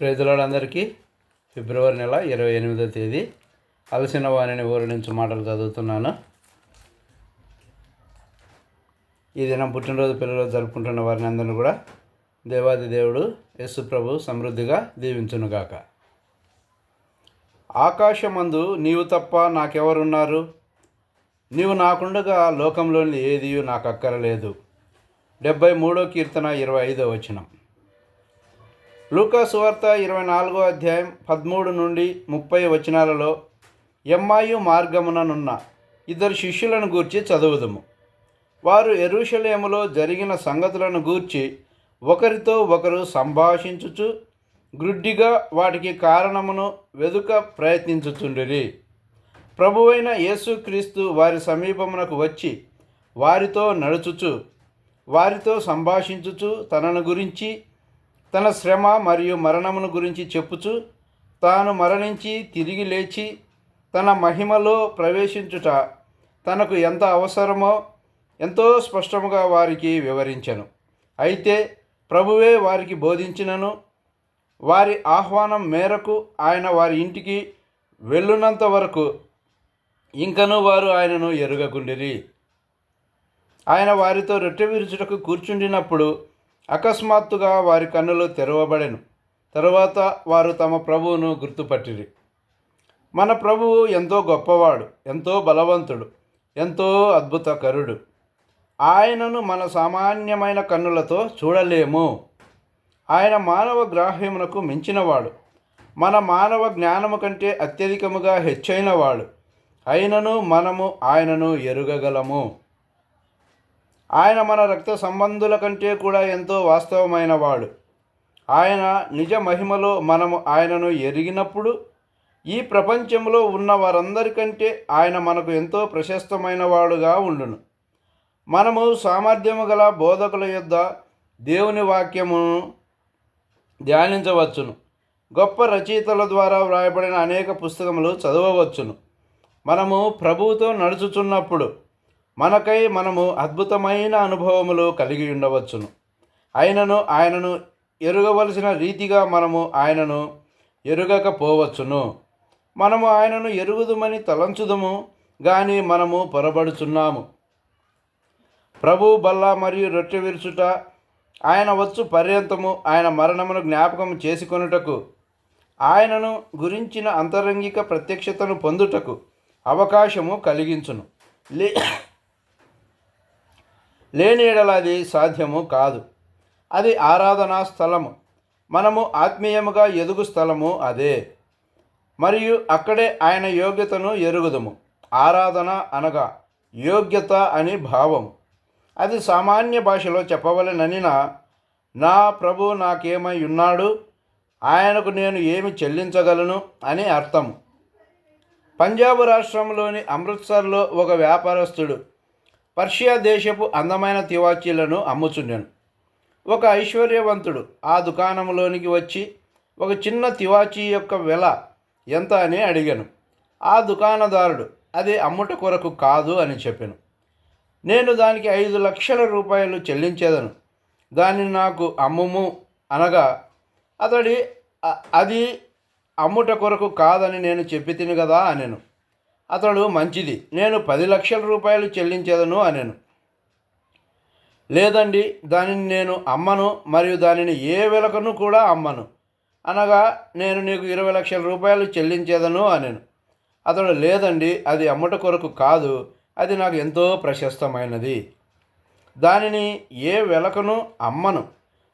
ప్రేజలాడందరికీ ఫిబ్రవరి నెల ఇరవై ఎనిమిదో తేదీ. అలసిన వాణిని ఊరి నుంచి మాటలు చదువుతున్నాను. ఈ దినం పుట్టినరోజు పిల్లలు జరుపుకుంటున్న వారిని అందరిని కూడా దేవాది దేవుడు యేసు ప్రభు సమృద్ధిగా దీవించునుగాక ఆకాశమందు నీవు తప్ప నాకెవరున్నారు? నీవు నాకుండగా లోకంలోని ఏది నాకు అక్కరలేదు డెబ్బై మూడో కీర్తన ఇరవై ఐదో వచనం. లూకా సువార్త ఇరవై నాలుగో అధ్యాయం పదమూడు నుండి ముప్పై వచనాలలో ఎమ్మాయు మార్గముననున్న ఇద్దరు శిష్యులను గూర్చి చదువుదుము. వారు ఎరుషలేములో జరిగిన సంగతులను గూర్చి ఒకరితో ఒకరు సంభాషించుచు గ్రుడ్డిగా వాటికి కారణమును వెదుక ప్రయత్నించుచుండిరి. ప్రభువైన యేసుక్రీస్తు వారి సమీపమునకు వచ్చి వారితో నడుచుచు వారితో సంభాషించుచు తనను గురించి తన శ్రమ మరియు మరణమును గురించి చెప్పుచు తాను మరణించి తిరిగి లేచి తన మహిమలో ప్రవేశించుట తనకు ఎంత అవసరమో ఎంతో స్పష్టముగా వారికి వివరించెను. అయితే ప్రభువే వారికి బోధించినను వారి ఆహ్వానం మేరకు ఆయన వారి ఇంటికి వెళ్ళునంత వరకు ఇంకనూ వారు ఆయనను ఎరుగకుండిరి. ఆయన వారితో రొట్టె విరుచుటకు కూర్చుండినప్పుడు అకస్మాత్తుగా వారి కన్నులు తెరవబడెను. తరువాత వారు తమ ప్రభువును గుర్తుపట్టిరి. మన ప్రభువు ఎంతో గొప్పవాడు ఎంతో బలవంతుడు ఎంతో అద్భుతకరుడు. ఆయనను మన సామాన్యమైన కన్నులతో చూడలేము. ఆయన మానవ గ్రాహ్యమునకు మించినవాడు. మన మానవ జ్ఞానము కంటే అత్యధికముగా హెచ్చైనవాడు. అయినను మనము ఆయనను ఎరుగగలము. ఆయన మన రక్త సంబంధుల కంటే కూడా ఎంతో వాస్తవమైన వాడు. ఆయన నిజ మహిమలో మనము ఆయనను ఎరిగినప్పుడు ఈ ప్రపంచంలో ఉన్న వారందరికంటే ఆయన మనకు ఎంతో ప్రశస్తమైన వాడుగా ఉండును. మనము సామర్థ్యము గల బోధకుల యొద్ద దేవుని వాక్యమును ధ్యానించవచ్చును. గొప్ప రచయితల ద్వారా వ్రాయబడిన అనేక పుస్తకములు చదవవచ్చును. మనము ప్రభువుతో నడుచుచున్నప్పుడు మనకై మనము అద్భుతమైన అనుభవములు కలిగి ఉండవచ్చును. ఆయనను ఆయనను ఎరుగవలసిన రీతిగా మనము ఆయనను ఎరుగకపోవచ్చును. మనము ఆయనను ఎరుగుదుమని తలంచుదము కానీ మనము పొరబడుచున్నాము. ప్రభు బల్ల మరియు రొట్టె విరుచుట ఆయన వచ్చు పర్యంతము ఆయన మరణమును జ్ఞాపకం చేసుకొనుటకు ఆయనను గురించిన అంతరంగిక ప్రత్యక్షతను పొందుటకు అవకాశము కలిగించును. లే లేని అది సాధ్యము కాదు. అది ఆరాధనా స్థలము. మనము ఆత్మీయముగా ఎదుగు స్థలము అదే. మరియు అక్కడే ఆయన యోగ్యతను ఎరుగుదము. ఆరాధన అనగా యోగ్యత అని భావం అది సామాన్య భాషలో చెప్పవలెననిన నా ప్రభు నాకేమై ఉన్నాడు? ఆయనకు నేను ఏమి చెల్లించగలను? అని అర్థం పంజాబ్ రాష్ట్రంలోని అమృత్సర్లో ఒక వ్యాపారస్తుడు పర్షియా దేశపు అందమైన తివాచీలను అమ్ముచుండెను. ఒక ఐశ్వర్యవంతుడు ఆ దుకాణంలోనికి వచ్చి ఒక చిన్న తివాచీ యొక్క వెల ఎంత? అని అడిగాను. ఆ దుకాణదారుడు అది అమ్ముట కొరకు కాదు అని చెప్పాను. నేను దానికి ఐదు లక్షల రూపాయలు చెల్లించేదను. దానిని నాకు అమ్ముము అనగా అతడి అది అమ్ముట కొరకు కాదని నేను చెప్పి తిని కదా అనెను. అతడు మంచిది. నేను పది లక్షల రూపాయలు చెల్లించేదను అనెను. లేదండి దానిని నేను అమ్మను మరియు దానిని ఏ వెలకను కూడా అమ్మను. అనగా నేను నీకు ఇరవై లక్షల రూపాయలు చెల్లించేదను అనెను. అతడు లేదండి అది అమ్ముట కొరకు కాదు అది నాకు ఎంతో ప్రశస్తమైనది. దానిని ఏ వెలకను అమ్మను.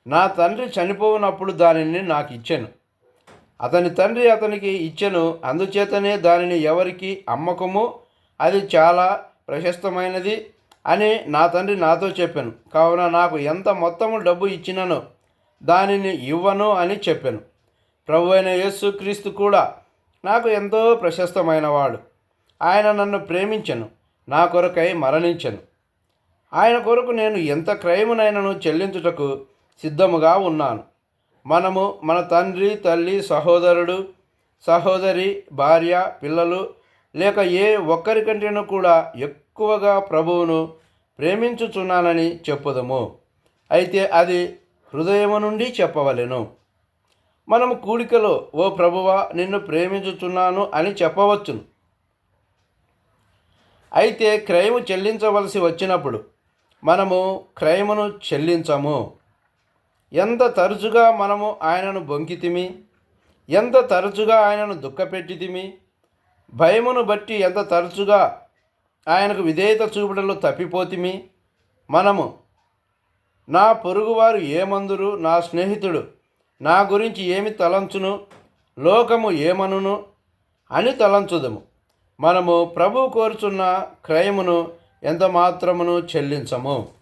నా తండ్రి చనిపోయినప్పుడు దానిని నాకు ఇచ్చాను అతని తండ్రి అతనికి ఇచ్చెను అందుచేతనే దానిని ఎవరికి అమ్మకము అది చాలా ప్రశస్తమైనది అని నా తండ్రి నాతో చెప్పాను. కావున నాకు ఎంత మొత్తము డబ్బు ఇచ్చినను దానిని ఇవ్వను అని చెప్పాను. ప్రభు అయిన యేసుక్రీస్తు కూడా నాకు ఎంతో ప్రశస్తమైనవాడు. ఆయన నన్ను ప్రేమించను నా కొరకై మరణించను. ఆయన కొరకు నేను ఎంత క్రయమునైనను చెల్లించుటకు సిద్ధముగా ఉన్నాను. మనము మన తండ్రి తల్లి సహోదరుడు సహోదరి భార్య పిల్లలు లేక ఏ ఒక్కరికంటేనూ కూడా ఎక్కువగా ప్రభువును ప్రేమించుచున్నానని చెప్పుదము. అయితే అది హృదయము నుండి చెప్పవలెను. మనము కూడికలో ఓ ప్రభువా నిన్ను ప్రేమించుచున్నాను అని చెప్పవచ్చును. అయితే క్రయము చెల్లించవలసి వచ్చినప్పుడు మనము క్రయమును చెల్లించము. ఎంత తరచుగా మనము ఆయనను బొంకితిమి? ఎంత తరచుగా ఆయనను దుఃఖపెట్టితిమి? భయమును బట్టి ఎంత తరచుగా ఆయనకు విధేయత చూపడంలో తప్పిపోతిమి? మనము నా పొరుగువారు ఏమందురు నా స్నేహితుడు నా గురించి ఏమి తలంచును? లోకము ఏమనును? అని తలంచుదము. మనము ప్రభు కోరుచున్న క్రయమును ఎంత మాత్రమును చెల్లించము.